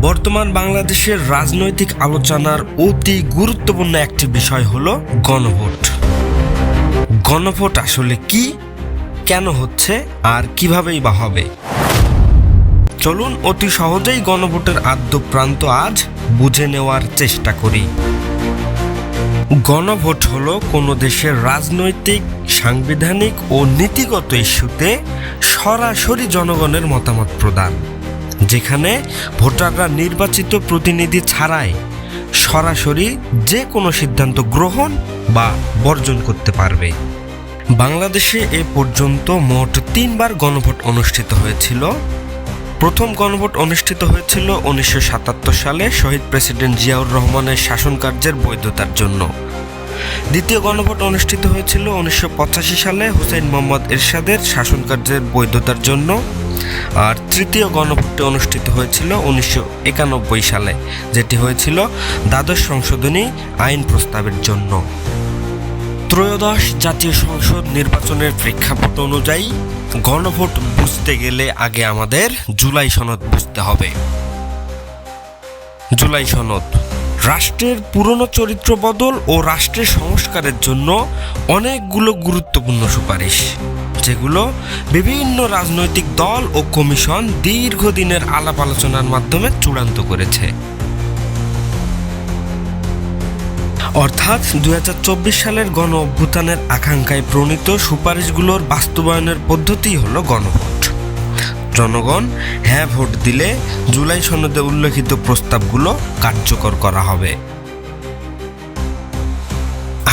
বর্তমান বাংলাদেশের রাজনৈতিক আলোচনার অতি গুরুত্বপূর্ণ একটি বিষয় হল গণভোট। গণভোট আসলে কি, কেন হচ্ছে, আর কিভাবেই বা হবে? চলুন অতি সহজেই গণভোটের আদ্য প্রান্ত আজ বুঝে নেওয়ার চেষ্টা করি। গণভোট হল কোনো দেশের রাজনৈতিক, সাংবিধানিক ও নীতিগত ইস্যুতে সরাসরি জনগণের মতামত প্রদান। যেখানে ভোটাররা নির্বাচিত প্রতিনিধি ছাড়াই সরাসরি যে কোনো সিদ্ধান্ত গ্রহণ বা বর্জন করতে পারবে। বাংলাদেশে এ পর্যন্ত মোট তিনবার গণভোট অনুষ্ঠিত হয়েছিল। প্রথম গণভোট অনুষ্ঠিত হয়েছিল উনিশশো সাতাত্তর সালে শহীদ প্রেসিডেন্ট জিয়াউর রহমানের শাসনকার্যের বৈধতার জন্য। দ্বিতীয় গণভোট অনুষ্ঠিত হয়েছিল উনিশশো পঁচাশি সালে হুসেইন মোহাম্মদ এরশাদের শাসনকার্যের বৈধতার জন্য। আর তৃতীয় গণভোটটি অনুষ্ঠিত হয়েছিল উনিশশো একানব্বই সালে, যেটি হয়েছিল দ্বাদশ সংশোধনী আইন প্রস্তাবের জন্য। ত্রয়োদশ জাতীয় সংসদ নির্বাচনের প্রেক্ষাপট অনুযায়ী গণভোট বুঝতে গেলে আগে আমাদের জুলাই সনদ বুঝতে হবে। জুলাই সনদ, রাষ্ট্রের পুরনো চরিত্র বদল ও রাষ্ট্রের সংস্কারের জন্য অনেকগুলো গুরুত্বপূর্ণ সুপারিশ। যেগুলো বিভিন্ন রাজনৈতিক দল ও কমিশন দীর্ঘদিনের আলাপ আলোচনার মাধ্যমে চূড়ান্ত করেছে। অর্থাৎ দুই হাজার চব্বিশ সালের গণ অভ্যুত্থানের আকাঙ্ক্ষায় প্রণীত সুপারিশগুলোর বাস্তবায়নের পদ্ধতি হলো গণভোট। জনগণ হ্যাঁ ভোট দিলে জুলাই সনদে উল্লেখিত প্রস্তাবগুলো কার্যকর করা হবে।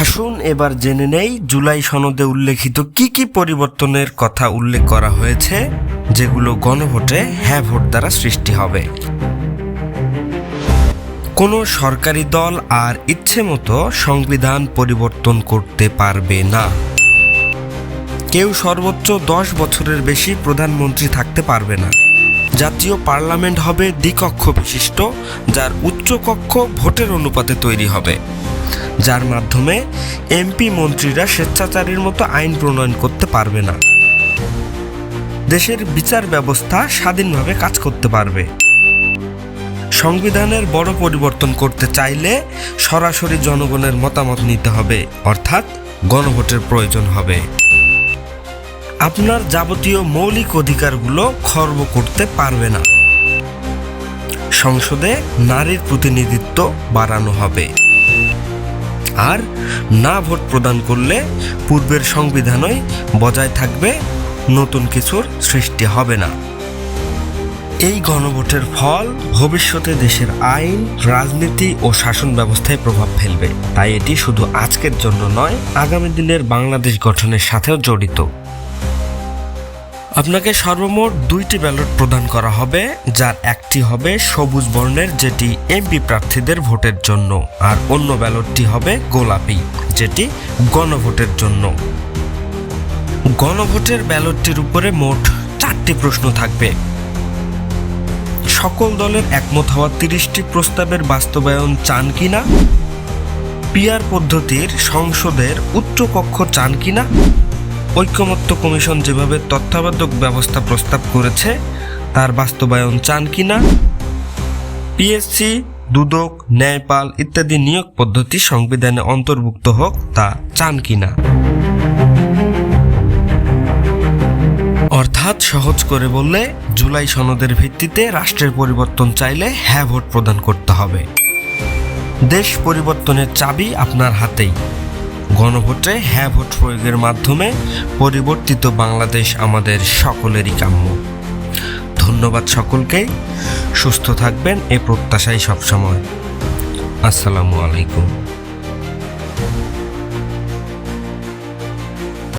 আসুন এবার জেনে নেই জুলাই সনদে উল্লেখিত কি কি পরিবর্তনের কথা উল্লেখ করা হয়েছে, যেগুলো গণভোটে হ্যাঁ ভোট দ্বারা সৃষ্টি হবে। কোনো সরকারি দল আর ইচ্ছে মতো সংবিধান পরিবর্তন করতে পারবে না। কেউ সর্বোচ্চ দশ বছরের বেশি প্রধানমন্ত্রী থাকতে পারবে না। জাতীয় পার্লামেন্ট হবে দ্বিকক্ষ বিশিষ্ট, যার উচ্চকক্ষ ভোটের অনুপাতে তৈরি হবে। যার মাধ্যমে এমপি মন্ত্রীরা স্বেচ্ছাচারীর মতো আইন প্রণয়ন করতে পারবে না। দেশের বিচার ব্যবস্থা স্বাধীনভাবে কাজ করতে পারবে। সংবিধানের বড় পরিবর্তন করতে চাইলে সরাসরি জনগণের মতামত নিতে হবে, অর্থাৎ গণভোটের প্রয়োজন হবে। আপনার যাবতীয় মৌলিক অধিকারগুলো খর্ব করতে পারবে না। সংসদে নারীর প্রতিনিধিত্ব বাড়ানো হবে। আর না ভোট প্রদান করলে পূর্বের সংবিধানই বজায় থাকবে, নতুন কিছুর সৃষ্টি হবে না। এই গণভোটের ফল ভবিষ্যতে দেশের আইন, রাজনীতি ও শাসন ব্যবস্থায় প্রভাব ফেলবে। তাই এটি শুধু আজকের জন্য নয়, আগামী দিনের বাংলাদেশ গঠনের সাথেও জড়িত। আপনাকে সর্বমোট দুইটি ব্যালট প্রদান করা হবে, যার একটি হবে সবুজ বর্ণের, যেটি এমপি প্রার্থীদের ভোটের জন্য, আর অন্য ব্যালটটি হবে গোলাপি, যেটি গণভোটের জন্য। গণভোটের ব্যালটটির উপরে মোট চারটি প্রশ্ন থাকবে। সকল দলের একমত হওয়া তিরিশটি প্রস্তাবের বাস্তবায়ন চান কিনা? পিয়ার পদ্ধতির সংসদের উচ্চকক্ষ চান কিনা? ঐক্যমত্য কমিশন যেভাবে তত্ত্বাবধায়ক ব্যবস্থা প্রস্তাব করেছে, তার বাস্তবায়ন চান কিনা পিএসসি দুদক, ন্যায়পাল ইত্যাদি নিয়োগ পদ্ধতি সংবিধানে অন্তর্ভুক্ত হোক, তা চান কিনা। অর্থাৎ সহজ করে বললে, জুলাই সনদের ভিত্তিতে রাষ্ট্রের পরিবর্তন চাইলে হ্যাঁ ভোট প্রদান করতে হবে। দেশ পরিবর্তনের চাবি আপনার হাতেই। গণভোটে হ্যাঁ ভোট প্রয়োগের মাধ্যমে পরিবর্তিত বাংলাদেশ আমাদের সকলেরই কাম্য। ধন্যবাদ সকলকে। সুস্থ থাকবেন এ প্রত্যাশাই সবসময়। আসসালামু আলাইকুম।